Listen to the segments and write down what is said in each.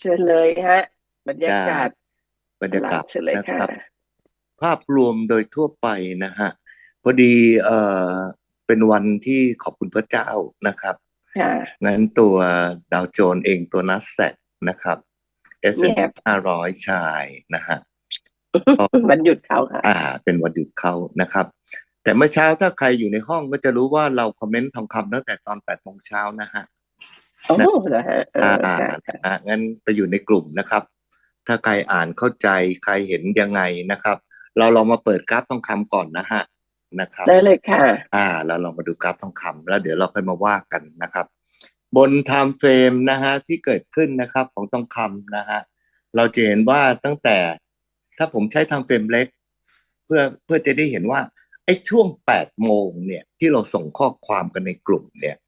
เชิญเลยฮะ บรรยากาศบรรยากาศเชิญเลยนะค่ะครับภาพรวมโดยทั่วไปนะฮะ พอดีเอ่อเป็นวันที่ขอบคุณพระเจ้านะครับค่ะงั้นตัวดาวโจนส์เองตัวนัสแซกนะครับ S เงียบห้าร้อยชายนะฮะวันหยุดเขาค่ะอ่า เป็นวันหยุดเขานะครับ แต่เมื่อเช้าถ้าใครอยู่ในห้องก็จะรู้ว่าเราคอมเมนต์ทองคำตั้งแต่ตอนแปดโมงเช้านะฮะ โอ้เหรอฮะเอออ่าค่ะค่ะอ่างั้นไปอยู่ในกลุ่มนะครับ ถ้าใครอ่านเข้าใจใครเห็นยังไงนะครับ เราลองมาเปิดกราฟทองคำก่อนนะฮะนะครับได้เลยค่ะ อ่าเราลองมาดูกราฟทองคำแล้วเดี๋ยวเราค่อยมาว่ากันนะครับ บน time frame นะฮะที่เกิดขึ้นนะครับของทองคำนะฮะเราจะเห็นว่าตั้งแต่ถ้าผมใช้ time frame เล็ก เพื่อเพื่อจะได้เห็นว่าไอ้ช่วงแปดโมงเนี่ยที่เราส่งข้อความกันในกลุ่มเนี่ยค่ะ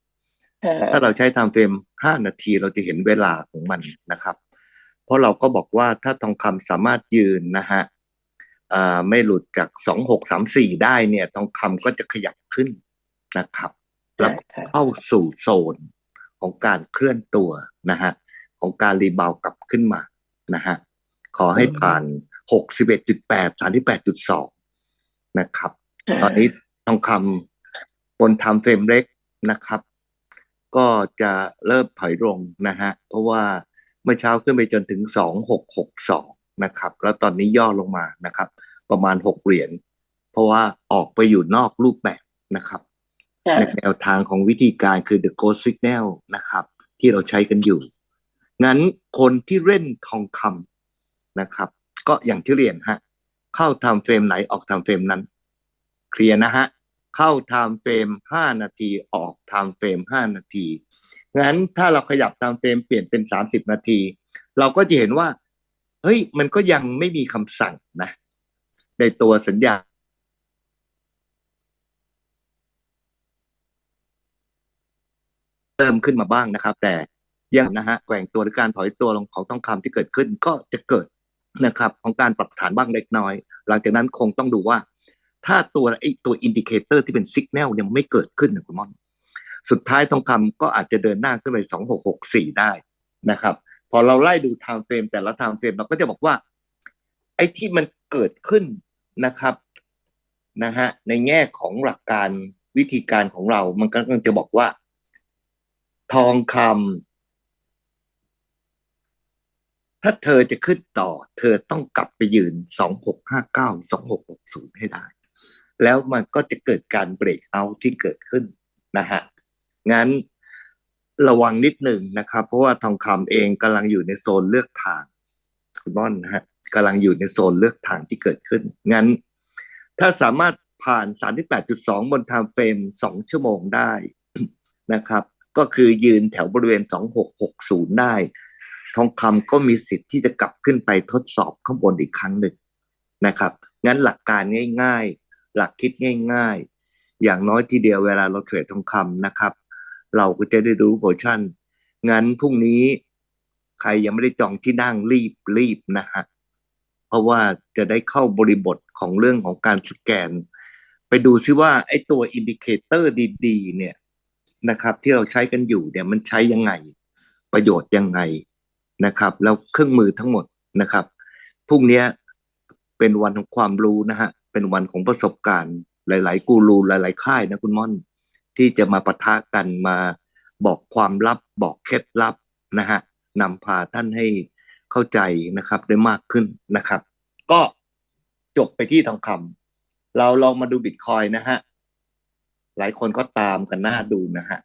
ถ้าเราใช้ time frame ห้านาทีเราจะเห็นเวลาของมันนะครับ เพราะเราก็บอกว่าถ้าทองคำสามารถยืนนะฮะอ่าไม่หลุดจากสองหกสามสี่ได้เนี่ยทองคำก็จะขยับขึ้นนะครับ แล้วก็ค่ะเข้าสู่โซนของการเคลื่อนตัวนะฮะของการรีบาวด์กลับขึ้นมานะฮะขอให้ผ่านหกสิบเอ็ดจุดแปดสามที่แปดจุดสองนะครับ ตอนนี้ทองคำบนไทม์เฟรมเล็กนะครับ ก็จะเริ่มถอยลงนะฮะเพราะว่าเมื่อเช้าขึ้นไปจนถึงสองหกหกสองนะครับ แล้วตอนนี้ย่อลงมานะครับ ประมาณหกเหรียญเพราะว่าออกไปอยู่นอกรูปแบบนะครับค่ะในแนวทางของวิธีการคือ the ghost signal นะครับ ที่เราใช้กันอยู่ งั้นคนที่เล่นทองคำนะครับ ก็อย่างที่เรียนฮะเข้าทำเฟรมไหนออกทำเฟรมนั้น เคลียร์นะฮะ เข้าไทม์เฟรมห้านาทีออกไทม์เฟรมห้านาทีงั้นถ้าเราขยับไทม์เฟรมเปลี่ยนเป็นสามสิบนาที เราก็จะเห็นว่าเฮ้ยมันก็ยังไม่มีคำสั่งนะ ในตัวสัญญาเติมขึ้นมาบ้างนะครับ แต่ยังนะฮะแกว่งตัวหรือการถอยตัวลงของทองคำที่เกิดขึ้นก็จะเกิดนะครับ ของการปรับฐานบ้างเล็กน้อย หลังจากนั้นคงต้องดูว่า ถ้าตัวไอ้ตัวอินดิเคเตอร์ที่เป็นสัญญาณยังไม่เกิดขึ้นนะคุณม่อน สุดท้ายทองคำก็อาจจะเดินหน้าขึ้นไปสองหกหกสี่ได้นะครับ พอเราไล่ดูไทม์เฟรมแต่ละไทม์เฟรมเราก็จะบอกว่า ไอ้ที่มันเกิดขึ้นนะครับนะฮะในแง่ของหลักการวิธีการของเรา มันก็จะบอกว่า ทองคำถ้าเธอจะขึ้นต่อ เธอต้องกลับไปยืนสองหกห้าเก้าสองหกหกศูนย์ให้ได้ แล้วมันก็จะเกิดการเบรกเอาที่เกิดขึ้นนะฮะงั้นระวังนิดหนึ่งนะครับ เพราะว่าทองคำเองกำลังอยู่ในโซนเลือกทางคุณม่อนนะฮะกำลังอยู่ในโซนเลือกทางที่เกิดขึ้น งั้น ถ้าสามารถผ่าน 38.2 บนไทม์เฟรม 2 ชั่วโมงได้นะครับ ก็คือยืนแถวบริเวณ 2660 ได้ ทองคำก็มีสิทธิ์ที่จะกลับขึ้นไปทดสอบข้างบนอีกครั้งหนึ่งนะครับ งั้นหลักการง่าย ๆ หลักคิดง่ายๆ อย่างน้อยทีเดียวเวลาเราเทรดทองคำนะครับ เราก็จะได้รู้โพชั่น งั้นพรุ่งนี้ใครยังไม่ได้จองที่นั่งรีบรีบนะฮะ เพราะว่าจะได้เข้าบริบทของเรื่องของการสแกน ไปดูซิว่าไอ้ตัวอินดิเคเตอร์ดีๆ เนี่ยนะครับ ที่เราใช้กันอยู่เนี่ยมันใช้ยังไง ประโยชน์ยังไงนะครับ แล้วเครื่องมือทั้งหมดนะครับพรุ่งนี้เป็นวันของความรู้นะฮะ เป็นวันของประสบการณ์ หลาย ๆ กูรูหลาย ๆ ค่ายนะคุณม่อน ที่จะมาปะทะกันมาบอกความลับบอกเคล็ดลับนะฮะนำพาท่านให้เข้าใจนะครับได้มากขึ้นนะครับ ก็จบไปที่ทองคำเราลองมาดูบิตคอยนะฮะหลายคนก็ตามกันหน้าดูนะฮะ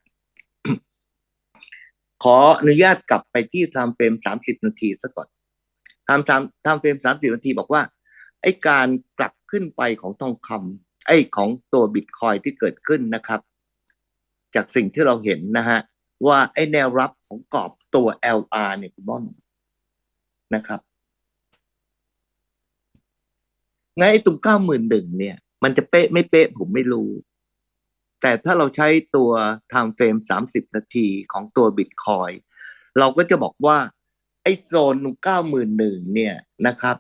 ขออนุญาตกลับไปที่ไทม์เฟรมสามสิบนาทีซะก่อนไทม์ไทม์ไทม์เฟรมสามสิบนาทีบอกว่า ไอ้การกลับขึ้นไปของทองคำไอ้ของตัวบิตคอยที่เกิดขึ้นนะครับ จากสิ่งที่เราเห็นนะฮะว่าไอ้แนวรับของกรอบตัว LR เนี่ยคุณบอนนะครับไงไอ้ตรงเก้าหมื่นหนึ่งเนี่ย มันจะเป๊ะไม่เป๊ะผมไม่รู้ แต่ถ้าเราใช้ตัว time frame สามสิบนาทีของตัวบิตคอยเราก็จะบอกว่า ไอ้โซนเก้าหมื่นหนึ่งเนี่ยนะครับ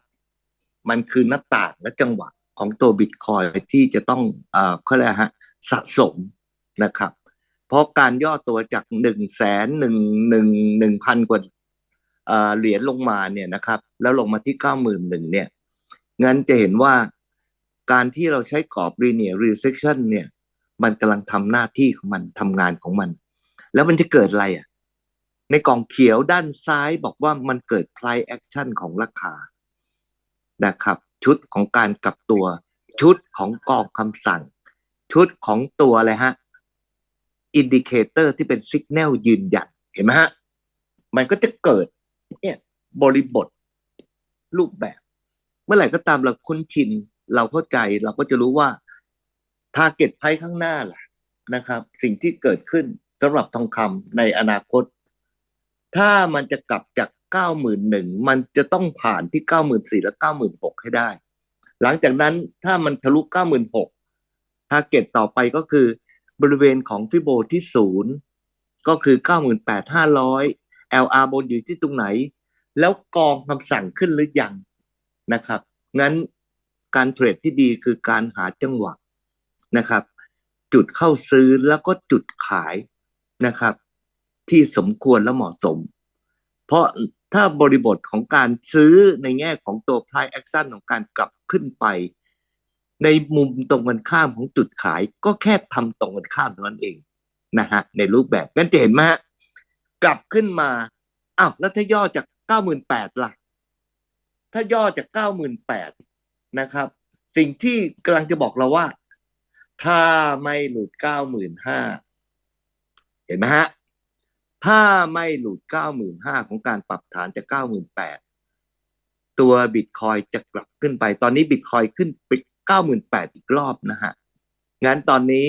มันคือหน้าต่างและจังหวะของตัวบิตคอยที่จะต้องเอ่อเขาเรียกฮะสะสมนะครับ เพราะการย่อตัวจากหนึ่งแสนหนึ่งหนึ่งหนึ่งพันกว่าเอ่อเหรียญลงมาเนี่ยนะครับ แล้วลงมาที่เก้าหมื่นหนึ่งเนี่ยงั้นจะเห็นว่าการที่เราใช้กรอบ linear recession เนี่ย มันกำลังทำหน้าที่ของมันทำงานของมัน แล้วมันจะเกิดอะไรอะ ในกล่องเขียวด้านซ้ายบอกว่ามันเกิด price action ของราคา นะครับ ชุดของการกลับตัว ชุดของกองคำสั่ง ชุดของตัวอะไรฮะอินดิเคเตอร์ที่เป็นสัญญาณยืนยันเห็นไหมฮะ มันก็จะเกิดเนี่ยบริบทรูปแบบ เมื่อไหร่ก็ตามเราคุ้นชิน เราเข้าใจเราก็จะรู้ว่าทาร์เก็ตไพข้างหน้าล่ะนะครับ สิ่งที่เกิดขึ้นสำหรับทองคำในอนาคต ถ้ามันจะกลับจาก เก้าหมื่นหนึ่งมันจะต้องผ่านที่เก้าหมื่นสี่และเก้าหมื่นหกให้ได้ หลังจากนั้นถ้ามันทะลุเก้าหมื่นหกทาร์เก็ตต่อไปก็คือบริเวณของฟิโบที่ศูนย์ก็คือเก้าหมื่นแปดห้าร้อย LR บนอยู่ที่ตรงไหน แล้วกองคำสั่งขึ้นหรือยังนะครับ งั้นการเทรดที่ดีคือการหาจังหวะนะครับ จุดเข้าซื้อแล้วก็จุดขายนะครับ ที่สมควรและเหมาะสม เพราะ ถ้าบริบทของการซื้อในแง่ของตัว price action ของการกลับขึ้นไป ในมุมตรงกันข้ามของจุดขาย ก็แค่ทำตรงกันข้ามเท่านั้นเองนะฮะในรูปแบบงั้นจะเห็นไหมฮะกลับขึ้นมาอ้าวแล้วถ้าย่อจากเก้าหมื่นแปดล่ะ ถ้าย่อจากเก้าหมื่นแปดนะครับ สิ่งที่กำลังจะบอกเราว่า ถ้าไม่หลุดเก้าหมื่นห้าเห็นไหมฮะ ถ้าไม่หลุดเก้าหมื่นห้าของการปรับฐานจากเก้าหมื่นแปดตัวบิตคอยจะกลับขึ้นไป ตอนนี้บิตคอยขึ้นไปเก้าหมื่นแปดอีกรอบนะฮะ งั้นตอนนี้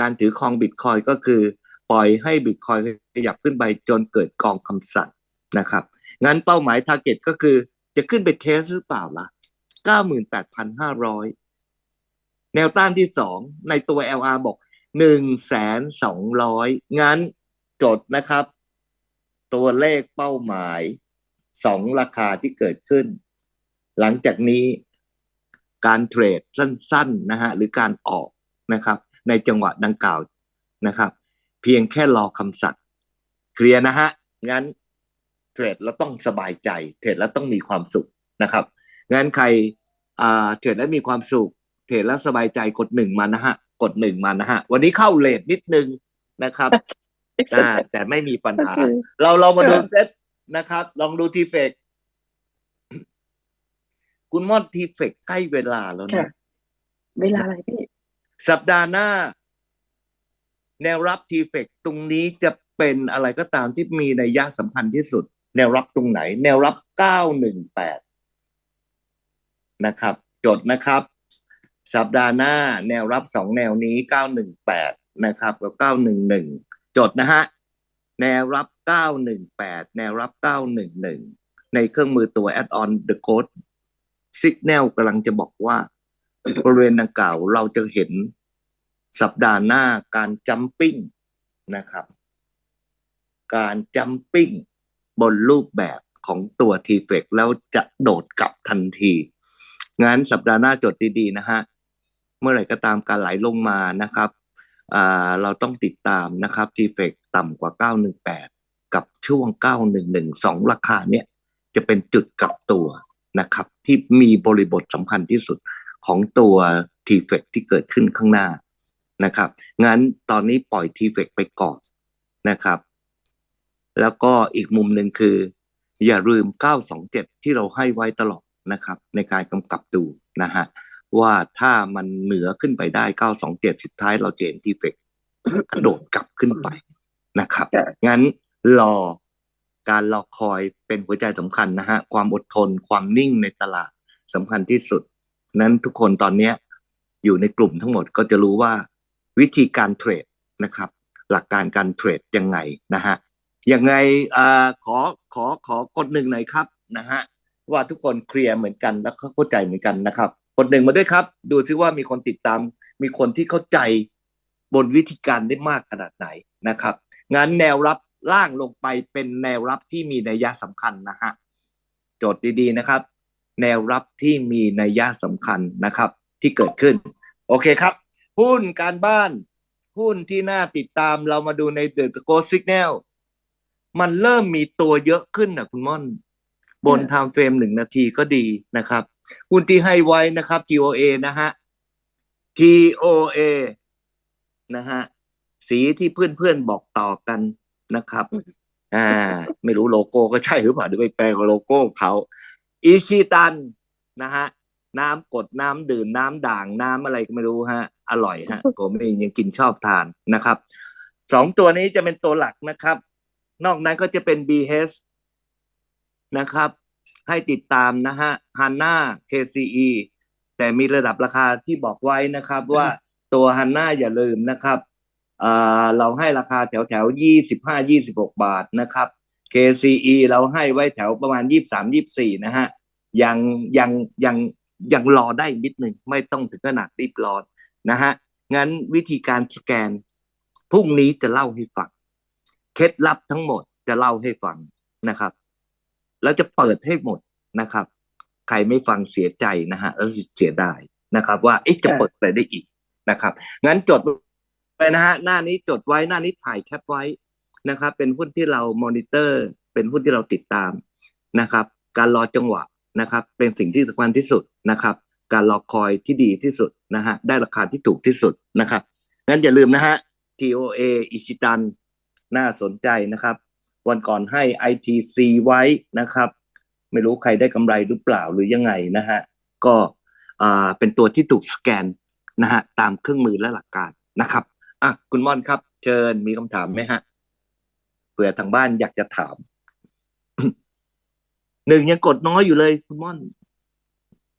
การถือครองบิตคอยก็คือ ปล่อยให้บิตคอยขยับขึ้นไปจนเกิดกองคำสั่งนะครับ งั้นเป้าหมายทาร์เก็ตก็คือจะขึ้นไปเทสหรือเปล่าล่ะ 98,500 แนวต้านที่สองในตัว LR บอก 1,200 งั้น จดนะครับ ตัวเลขเป้าหมายสองราคาที่เกิดขึ้น หลังจากนี้การเทรดสั้นๆนะฮะหรือการออกนะครับ ในจังหวะดังกล่าวนะครับ เพียงแค่รอคำสั่งเคลียร์นะฮะงั้นเทรดแล้วต้องสบายใจ เทรดแล้วต้องมีความสุขนะครับงั้นใครอ่าเทรดแล้วมีความสุข เทรดแล้วสบายใจกดหนึ่งมานะฮะกดหนึ่งมานะฮะวันนี้เข้าเลทนิดนึงนะครับ อ่าแต่ไม่มีปัญหา เราเรามาดูเซตนะครับ ลองดูทีเฟกคุณมอดทีเฟกใกล้เวลาแล้วค่ะนะเวลาอะไรพี่ สัปดาห์หน้า แนวรับทีเฟกตรงนี้จะเป็นอะไรก็ตามที่มีในยยะสำคัญที่สุด แนวรับตรงไหน แนวรับเก้าหนึ่งแปดนะครับ จดนะครับ สัปดาห์หน้า แนวรับสองแนวนี้เก้าหนึ่งแปดนะครับกับเก้าหนึ่งหนึ่ง จดนะฮะ แนวรับเก้าหนึ่งแนวรับเก้าหนึ่งหนึ่งในเครื่องมือตัว add on the code signal กำลังจะบอกว่าบริเวณดังกล่าวเราจะเห็นสัปดาห์หน้าการจัมปิ้งนะครับ การจัมปิ้งบนรูปแบบของตัว t f e c แล้วจะโดดกลับทันทีงั้นสัปดาห์หน้าจดดีๆนะฮะ เมื่อไหร่ก็ตามการไหลลงมานะครับ เราต้องติดตามนะครับ t f e c ต่ำกว่า 918 กับช่วง 911 2 ราคาเนี่ยจะเป็นจุดกลับตัวนะครับที่มีบริบทสำคัญที่สุดของตัว t f e c ที่เกิดขึ้นข้างหน้านะครับ งั้นตอนนี้ปล่อย t f e c ไปก่อนนะครับ แล้วก็อีกมุมหนึ่งคือ อย่าลืม 927 ที่เราให้ไว้ตลอดนะครับ ในการกำกับดูนะฮะ ว่าถ้ามันเหนือขึ้นไปได้ 927 สุดท้ายเราจะเห็นที่เฟกกระโดดกลับขึ้นไปนะครับค่ะงั้นรอการรอคอยเป็นหัวใจสำคัญนะฮะ ความอดทนความนิ่งในตลาดสำคัญที่สุด นั้นทุกคนตอนเนี้ยอยู่ในกลุ่มทั้งหมดก็จะรู้ว่าวิธีการเทรดนะครับ หลักการการเทรดยังไงนะฮะยังไงอ่าขอขอขอกดหนึ่งหน่อยครับนะฮะว่าทุกคนเคลียร์เหมือนกันแล้วก็เข้าใจเหมือนกันนะครับ กดหนึ่งมาด้วยครับ ดูซิว่ามีคนติดตาม มีคนที่เข้าใจบนวิธีการได้มากขนาดไหนนะครับงั้นแนวรับล่างลงไปเป็นแนวรับที่มีนัยยะสำคัญนะฮะโจทย์ดีๆนะครับ แนวรับที่มีนัยยะสำคัญนะครับ ที่เกิดขึ้น โอเคครับหุ้นการบ้านหุ้นที่น่าติดตามเรามาดูใน The Go Signal มันเริ่มมีตัวเยอะขึ้นนะคุณม่อน บนค่ะไทม์เฟรมหนึ่งนาทีก็ดีนะครับ หุ้นที่ให้ไว้นะครับ TOA นะฮะ TOA นะฮะ สีที่เพื่อนๆบอกต่อกันนะครับ อ่า ไม่รู้โลโก้ก็ใช่หรือเปล่าเดี๋ยวไปแปลกับโลโก้เขาอิชิตันนะฮะ น้ำกดน้ำดื่มน้ำด่างน้ำอะไรก็ไม่รู้ฮะ อร่อยฮะ ผมเองยังกินชอบทานนะครับสองตัวนี้จะเป็นตัวหลักนะครับ นอกนั้นก็จะเป็น BH นะครับ ให้ติดตามนะฮะฮันน่า KCE แต่มีระดับราคาที่บอกไว้นะครับว่าตัวฮันน่าอย่าลืมนะครับเอ่อเราให้ราคาแถวแถวยี่สิบห้ายี่สิบหกบาทนะครับ KCE เราให้ไว้แถวประมาณยี่สามยี่สี่นะฮะยังยังยังยังรอได้นิดหนึ่งไม่ต้องถึงขนาดรีบร้อนนะฮะงั้นวิธีการสแกนพรุ่งนี้จะเล่าให้ฟัง เคล็ดลับทั้งหมดจะเล่าให้ฟังนะครับ แล้วจะเปิดให้หมดนะครับ ใครไม่ฟังเสียใจนะฮะแล้วเสียดายนะครับ ว่าเอ๊ะจะเปิดอะไรได้อีกนะครับ งั้นจดไปนะฮะหน้านี้จดไว้หน้านี้ถ่ายแคปไว้นะครับ เป็นหุ้นที่เรามอนิเตอร์ เป็นหุ้นที่เราติดตามนะครับ การรอจังหวะนะครับ เป็นสิ่งที่สำคัญที่สุดนะครับ การรอคอยที่ดีที่สุดนะฮะได้ราคาที่ถูกที่สุดนะครับงั้นอย่าลืมนะฮะ TOA อิชิตันน่าสนใจนะครับ วันก่อนให้ ITC ไว้นะครับ ไม่รู้ใครได้กำไรหรือเปล่าหรือยังไงนะฮะก็เป็นตัวที่ถูกสแกนนะฮะตามเครื่องมือและหลักการนะครับอะคุณม่อนครับ เชิญมีคำถามไหมฮะเผื่อทางบ้านอยากจะถามหนึ่งยังกดน้อยอยู่เลย คุณม่อน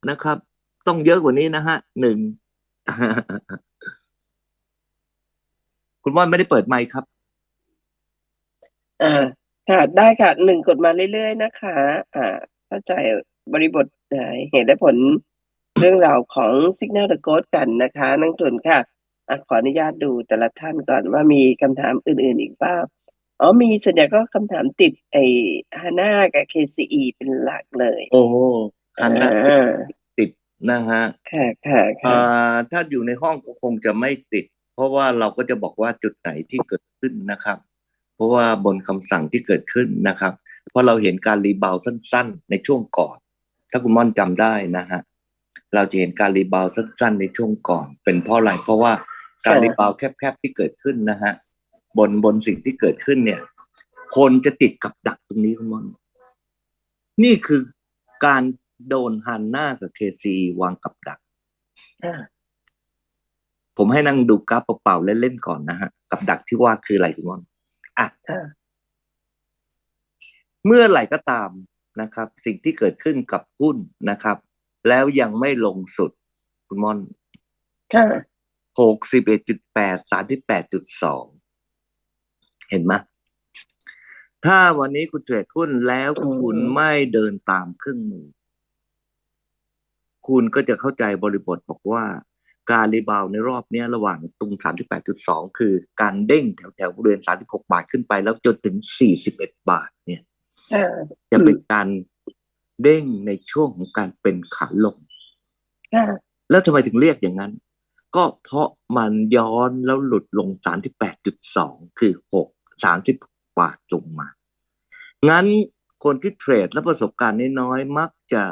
นะครับ ต้องเยอะกว่านี้นะฮะหนึ่งคุณม่อนไม่ได้เปิดไมค์ครับ อ่าค่ะได้ค่ะหนึ่งกดมาเรื่อย ๆ นะคะ อ่า เข้าใจบริบทอ่าเหตุและผลเรื่องราวของ Signal the Code กันนะคะ นักทุนค่ะอะขออนุญาตดูแต่ละท่านก่อนว่ามีคำถามอื่น ๆ อีกเปล่าอ๋อมีส่วนใหญ่ก็คำถามติดไอ้ฮาน่ากับ KCE เป็นหลักเลยโอ้ฮันนะอ่าติดนะฮะค่ะค่ะอ่ค่ะาถ้าอยู่ในห้องก็คงจะไม่ติด เพราะว่าเราก็จะบอกว่าจุดไหนที่เกิดขึ้นนะครับ เพราะว่าบนคำสั่งที่เกิดขึ้นนะครับ เพราะเราเห็นการรีบาวด์สั้น ๆ ในช่วงก่อน ถ้าคุณม่อนจำได้นะฮะเราจะเห็นการรีบาวด์สั้น ๆ ในช่วงก่อน เป็นเพราะอะไรเพราะว่าการค่ะรีบาวด์แคบๆที่เกิดขึ้นนะฮะบนบนสิ่งที่เกิดขึ้นเนี่ย คนจะติดกับดักตรงนี้คุณม่อน นี่คือการโดนฮันหน้ากับเคซีวางกับดักค่ะผมให้นั่งดูกราฟเปล่าๆเล่นๆก่อนนะฮะ กับดักที่ว่าคืออะไรคุณม่อน อะค่ะเมื่อไหร่ก็ตามนะครับ สิ่งที่เกิดขึ้นกับหุ้นนะครับ แล้วยังไม่ลงสุด คุณม่อนค่ะหกสิบเอ็ดจุดแปดสามที่แปดจุดสองเห็นไหมถ้าวันนี้คุณเทรดหุ้นแล้วคุณไม่เดินตามเครื่องมือ คุณก็จะเข้าใจบริบทบอกว่า การรีบาวด์ในรอบเนี้ยระหว่างตรง 38.2 คือการเด้งแถวแถวๆบริเวณ 36 บาทขึ้นไปแล้วจนถึง 41 บาทเนี่ยค่ะจะเป็นการเด้งในช่วงของการเป็นขาลงค่ะแล้วทำไมถึงเรียกอย่างนั้น ก็เพราะมันย้อนแล้วหลุดลง 38.2 คือ 6 30บาทลงมา งั้นคนที่เทรดและประสบการณ์น้อยๆมักจะ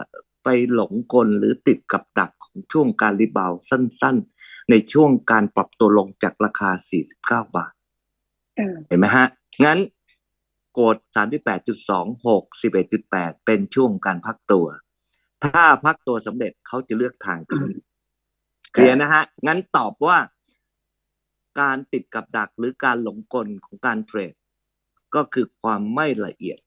ไปหลงกลหรือติดกับดักของ ช่วงการรีบาวด์สั้น ๆ ในช่วงการปรับตัวลงจากราคา 49 บาทค่ะเห็นไหมฮะ งั้นโกด38.26 11.8 เป็นช่วงการพักตัว ถ้าพักตัวสำเร็จเขาจะเลือกทางกันเคลียร์นะฮะ งั้นตอบว่า การติดกับดักหรือการหลงกลของการเทรด ก็คือความไม่ละเอียด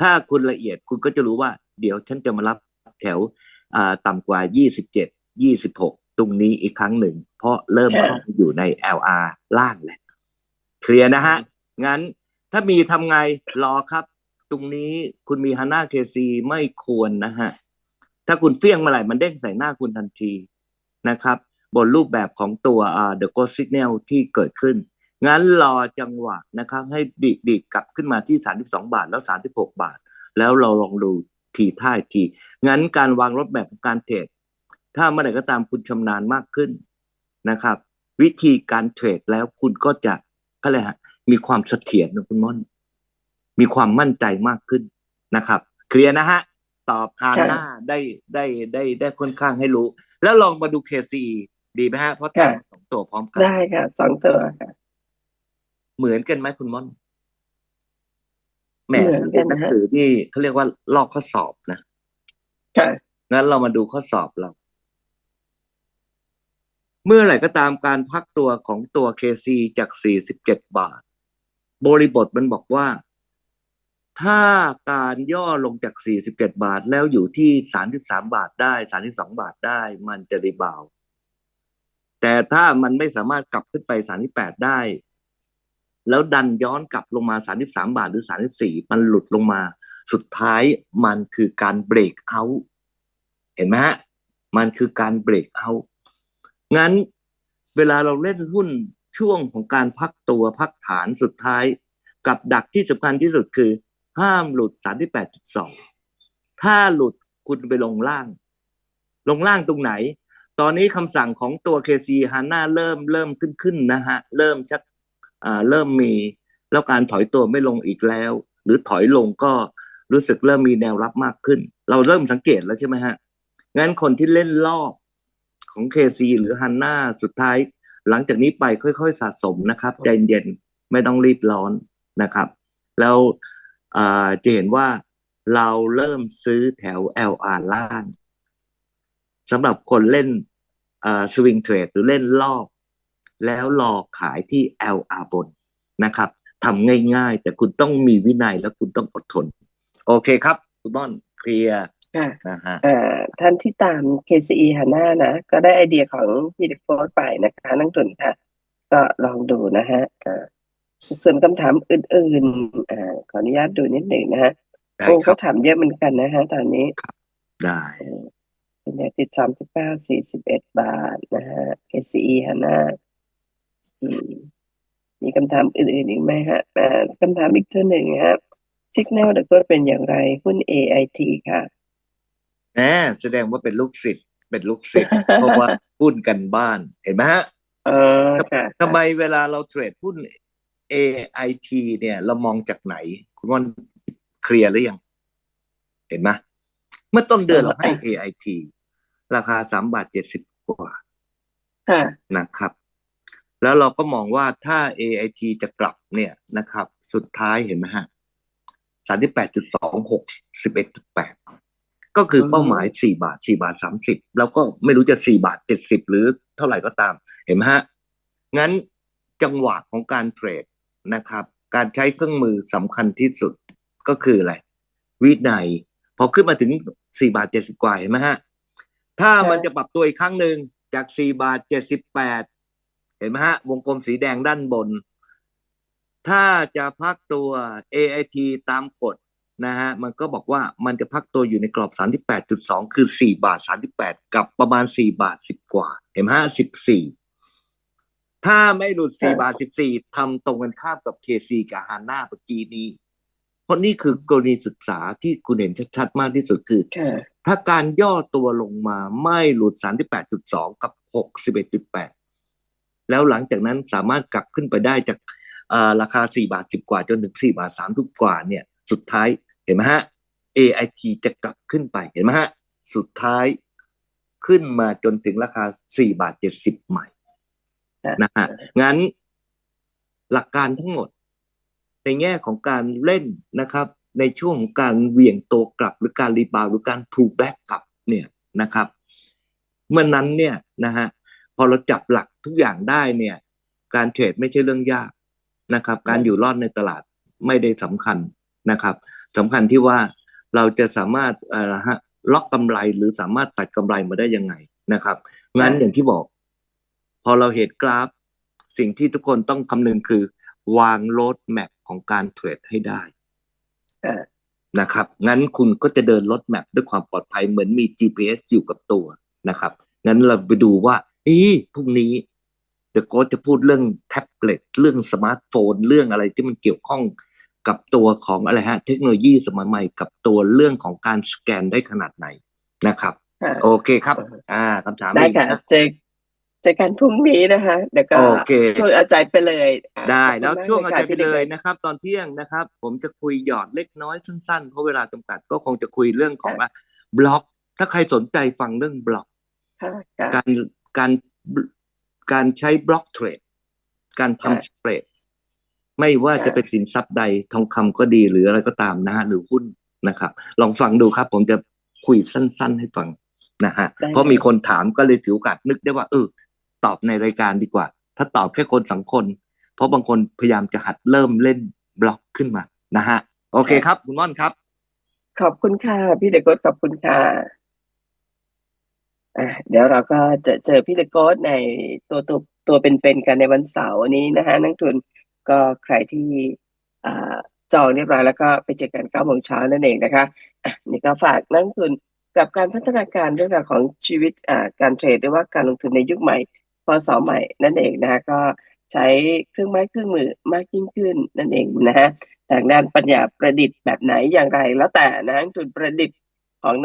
ถ้าคุณละเอียดคุณก็จะรู้ว่า เดี๋ยวฉันจะมารับแถวอ่า ต่ำกว่า 27 26 ตรงนี้อีกครั้งหนึ่ง เพราะเริ่มเข้าอยู่ใน LR ล่างแหละเคลียร์นะฮะ งั้นถ้ามีทำไงรอครับ ตรงนี้คุณมีฮาน่าเคซีไม่ควรนะฮะ ถ้าคุณเฟี้ยงเมื่อไหร่มันเด้งใส่หน้าคุณทันทีนะครับ บนรูปแบบของตัว The Ghost Signal ที่เกิดขึ้น งั้นรอจังหวะนะครับ ให้ดีดดีดกลับขึ้นมาที่ 32 บาทแล้ว 36 บาท แล้วเราลองดู ทีท่าอีกทีงั้นการวางรถแบบของการเทรดถ้าเมื่อไหร่ก็ตามคุณชำนาญมากขึ้นนะครับ วิธีการเทรดแล้วคุณก็จะก็เลยฮะมีความเสถียรนะคุณม่อน มีความมั่นใจมากขึ้นนะครับ เคลียร์นะฮะ ตอบฮาค่ะน่าได้ได้ได้ได้ค่อนข้างให้รู้ แล้วลองมาดู KCE ดีไหมฮะ เพราะค่ะทำสองตัวพร้อมกัน ได้ค่ะสองตัวค่ะ เหมือนกันไหมคุณม่อน แหมเหมือนกันหนังฮะสือที่เขาเรียกว่าลอกข้อสอบนะค่ะงั้นเรามาดูข้อสอบเรา เมื่อไหร่ก็ตามการพักตัวของตัว KC จาก 47 บาท บริบทมันบอกว่า ถ้าการย่อลงจาก 47 บาทแล้วอยู่ที่ 33 บาทได้ 32 บาทได้ มันจะรีบาวด์แต่ถ้ามันไม่สามารถกลับขึ้นไป 38 ได้ แล้วดันย้อนกลับลงมา 33 บาทหรือ 34 มันหลุดลงมา สุดท้ายมันคือการเบรกเอาเห็นไหมฮะมันคือการเบรกเอางั้นเวลาเราเล่นหุ้นช่วงของการพักตัวพักฐานสุดท้าย กับดักที่สำคัญที่สุดคือ ห้ามหลุด 38.2 ถ้าหลุดคุณไปลงล่าง ลงล่างตรงไหน ตอนนี้คำสั่งของตัว KC ฮาน่าเริ่มเริ่มขึ้นขึ้นนะฮะ เริ่มชัก เริ่มมี แล้วการถอยตัวไม่ลงอีกแล้ว หรือถอยลงก็รู้สึกเริ่มมีแนวรับมากขึ้น เราเริ่มสังเกตแล้วใช่ไหมฮะงั้นคนที่เล่นรอบของ KC หรือฮันน่าสุดท้าย หลังจากนี้ไปค่อยๆสะสมนะครับใจเย็นไม่ต้องรีบร้อนนะครับ แล้วอ่าจะเห็นว่าเราเริ่มซื้อแถว LR ล่างสำหรับคนเล่นสวิงเทรดหรือเล่นรอบ แล้วรอขายที่ LR บนนะครับทำง่ายๆ แต่คุณต้องมีวินัยและคุณต้องอดทน โอเคครับคุณม่อนเคลียร์ค่ะนะฮะอ่าท่านที่ตาม KCE ฮาน่านะ ก็ได้ไอเดียของพี่ดิโพสไปนะคะนักทุนค่ะ ก็ลองดูนะฮะอ่าส่วนคำถามอื่นๆอ่าขออนุญาตดูนิดหนึ่งนะฮะได้โอ้ครัเขาบถามเยอะเหมือนกันนะฮะตอนนี้ได้เป็นแนวติดสามสิบเก้าสี่สิบเอ็ดบาทนะฮะ KCE ฮาน่าอื มมีคำถามอื่นๆอีกไหมฮะอ่าคำถามอีกตัวหนึ่งฮะ Signal เดอะก็เป็นอย่างไรหุ้น AIT ค่ะแหมแสดงว่าเป็นลูกศิษย์เป็นลูกศิษย์เพราะว่าหุ้นกันบ้านเห็นไหมฮะเออค่ะทำไมเวลาเราเทรดหุ้น AIT เนี่ย เรามองจากไหน คุณม่อนเคลียร์หรือยัง เห็นไหมเมื่อต้นเดือนเราให้ AIT ราคาสามบาทเจ็ดสิบกว่าค่ะนะครับ แล้วเราก็มองว่าถ้า AIT จะกลับเนี่ยนะครับ สุดท้ายเห็นไหมฮะสามสิบแปดจุดสองหกสิบเอ็ดจุดแปดก็คือเป้าหมายสี่บาทสี่บาทสามสิบแล้วก็ไม่รู้จะสี่บาทเจ็ดสิบหรือเท่าไหร่ก็ตาม เห็นไหมฮะ งั้นจังหวะของการเทรดนะครับ การใช้เครื่องมือสำคัญที่สุดก็คืออะไรวินัยพอขึ้นมาถึงสี่บาทเจ็ดสิบกว่าเห็นไหมฮะ ถ้ามันจะปรับตัวอีกครั้งหนึ่งจากสี่บาทเจ็ดสิบแปดเห็นไหมฮะ วงกลมสีแดงด้านบน ถ้าจะพักตัว AIT ตามกฎนะฮะ มันก็บอกว่ามันจะพักตัวอยู่ในกรอบ 38.2 คือ 4 บาท 38 กับประมาณ 4 บาท 10 กว่า เห็นไหมฮะ 14 ถ้าไม่หลุด 4 บาท 14 ทำตรงกันข้ามกับ KC กับฮาน่าเมื่อกี้นี้ เพราะนี่คือกรณีศึกษาที่คุณเห็นชัดๆ มากที่สุดคือค่ะถ้าการย่อตัวลงมาไม่หลุด 38.2 กับ 61.8 แล้วหลังจากนั้นสามารถกลับขึ้นไปได้จาการาคา 4 บาท 10 กว่าจนถึง 4 บาท30กว่าเนี่ยสุดท้ายเห็นไหมฮะ AIT จะกลับขึ้นไปเห็นไหมฮะ สุดท้ายขึ้นมาจนถึงราคา 4 บาท 70 ใหม่นะฮะงั้นหลักการทั้งหมด ในแง่ของการเล่นนะครับ ในช่วงของการเหวี่ยงตัวกลับหรือการรีบาวด์หรือการพูแบ็กกลับเนี่ยนะครับ เมื่อนนั้นเนี่ยนะฮะ พอเราจับหลักทุกอย่างได้เนี่ย การเทรดไม่ใช่เรื่องยากนะครับ การอยู่รอดในตลาดไม่ได้สำคัญนะครับสำคัญที่ว่าเราจะสามารถเอ่อฮะล็อกกำไรหรือสามารถตัดกำไรมาได้ยังไงนะครับงั้นอย่างที่บอก พอเราเห็นกราฟ สิ่งที่ทุกคนต้องคำนึงคือ วางโรดแมพของการเทรดให้ได้อ่านะครับ งั้นคุณก็จะเดินรถแมพด้วยความปลอดภัยเหมือนมี GPS อยู่กับตัวนะครับ งั้นเราไปดูว่า เอ้พรุ่งนี้เดอะโค้ชจะพูดเรื่องแท็บเล็ตเรื่องสมาร์ทโฟน เรื่องอะไรที่มันเกี่ยวข้องกับตัวของอะไรฮะ เทคโนโลยีสมัยใหม่กับตัวเรื่องของการสแกนได้ขนาดไหนนะครับค่ะโอเคครับ อ่าคำถามได้อีกค่ะนะเจอเจอกันพรุ่งนี้นะคะ เดี๋ยวก็โอเคช่วยอาจารย์ไปเลยอะได้ขอบคุณแล้วมกช่วงอาค่ะจารย์ไปพี่เลยด็กนะครับ ตอนเที่ยงนะครับ ผมจะคุยหยอดเล็กน้อยสั้นๆเพราะเวลาจำกัดก็คงจะคุยเรื่องของว่าบล็อก ถ้าใครสนใจฟังเรื่องบล็อกค่ะค่ะการ การการใช้บล็อกเทรดการค่ะทำสเปรดไม่ว่าจะเป็นสินทรัพย์ใดทองคำก็ดีหรืออะไรก็ตามนะฮะหรือหุ้นนะครับ ลองฟังดูครับ ผมจะคุยสั้น ๆ ให้ฟังนะฮะได้เพราะมีคนถามก็เลยถือโอกาสนึกได้ว่าเออตอบในรายการดีกว่า ถ้าตอบแค่คนสังคน เพราะบางคนพยายามจะหัดเริ่มเล่นบล็อกขึ้นมานะฮะ โอเคครับ คุณม่อนครับ ขอบคุณค่ะ พี่เดกดขอบคุณค่ะ อะเดี๋ยวเราก็จะเจอพี่เดกดในตัวตัวตัวเป็นๆกันในวันเสาร์นี้นะฮะนักทุนก็ใครที่อ่าจองเรียบร้อยแล้วก็ไปเจอกันเก้าโมงเช้านั่นเองนะคะอะนี่ก็ฝากนักทุนกับการพัฒนาการเรื่องราวของชีวิตอ่าการเทรดหรือว่าการลงทุนในยุคใหม่พศใหม่นั่นเองนะคะก็ใช้เครื่องไม้เครื่องมือมากยิ่งขึ้นนั่นเองนะฮะทางด้านปัญญาประดิษฐ์แบบไหนอย่างไรแล้วแต่นะนักลงทุนประดิษฐ์ของนัก